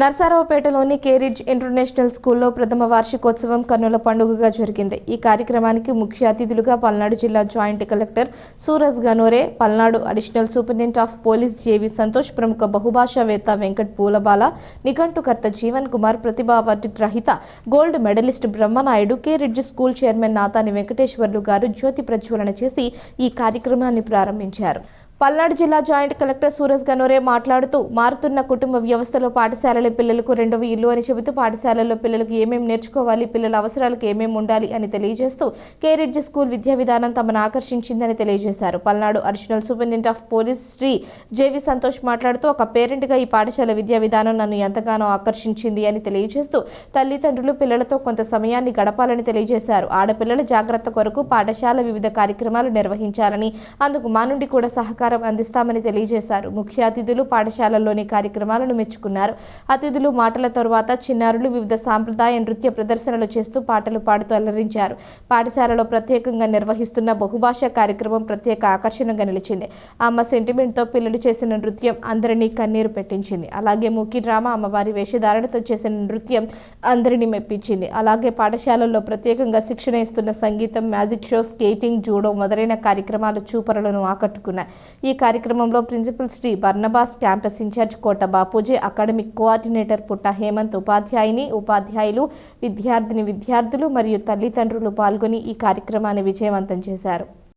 నర్సారావుపేటలోని కేరిడ్జ్ international స్కూల్లో ప్రథమ వార్షికోత్సవం కన్నుల పండుగగా జరిగింది. ఈ కార్యక్రమానికి ముఖ్య అతిథులుగా పల్నాడు జిల్లా joint collector Suraj Ganore Palnadu additional superintendent of police J V Santosh ప్రముఖ బహుభాషావేత్త వెంకట్ పూలబాల నిఘంటుకర్త జీవన్ కుమార్ ప్రతిభా అవార్డు గ్రహీత gold medallist Brahmanaidu కేరిడ్జ్ school chairman Natani Venkateswarlu గారు జ్యోతి ప్రజ్వలన చేసి ఈ కార్యక్రమాన్ని ప్రారంభించారు. పల్నాడు జిల్లా జాయింట్ కలెక్టర్ సూరజ్ గనోరే మాట్లాడుతూ మారుతున్న కుటుంబ వ్యవస్థలో పాఠశాలల పిల్లలకు రెండవ ఇల్లు అని చెబుతూ పాఠశాలల్లో పిల్లలకు ఏమేం నేర్చుకోవాలి పిల్లల అవసరాలకు ఏమేమి ఉండాలి అని తెలియజేస్తూ కేరెడ్జి స్కూల్ విద్యా విధానం తమను ఆకర్షించిందని తెలియజేశారు. Palnadu additional superintendent of police Shri J V Santosh మాట్లాడుతూ ఒక పేరెంట్గా ఈ పాఠశాల విద్యా విధానం నన్ను ఎంతగానో ఆకర్షించింది అని తెలియజేస్తూ తల్లిదండ్రులు పిల్లలతో కొంత సమయాన్ని గడపాలని తెలియజేశారు. ఆడపిల్లల జాగ్రత్త కొరకు పాఠశాల వివిధ కార్యక్రమాలు నిర్వహించాలని అందుకు మా నుండి కూడా సహకారం అందిస్తామని తెలియజేశారు. ముఖ్య అతిథులు పాఠశాలల్లోని కార్యక్రమాలను మెచ్చుకున్నారు. అతిథులు మాటల తరువాత చిన్నారులు వివిధ సాంప్రదాయ నృత్య ప్రదర్శనలు చేస్తూ పాటలు పాడుతూ అలరించారు. పాఠశాలలో ప్రత్యేకంగా నిర్వహిస్తున్న బహుభాషా కార్యక్రమం ప్రత్యేక ఆకర్షణగా నిలిచింది. అమ్మ సెంటిమెంట్తో పిల్లలు చేసిన నృత్యం అందరినీ కన్నీరు పెట్టించింది. అలాగే ముఖ్య డ్రామా అమ్మవారి వేషధారణతో చేసిన నృత్యం అందరినీ మెప్పించింది. అలాగే పాఠశాలల్లో ప్రత్యేకంగా శిక్షణ ఇస్తున్న సంగీతం మ్యాజిక్ షో స్కేటింగ్ జూడో మొదలైన కార్యక్రమాలు చూపరులను ఆకట్టుకున్నాయి. ఈ కార్యక్రమంలో principal Shri Barnabas campus incharge Kota Bapuji academic coordinator Putta Hemanth ఉపాధ్యాయుని ఉపాధ్యాయులు విద్యార్థిని విద్యార్థులు మరియు తల్లిదండ్రులు పాల్గొని ఈ కార్యక్రమాన్ని విజయవంతం చేశారు.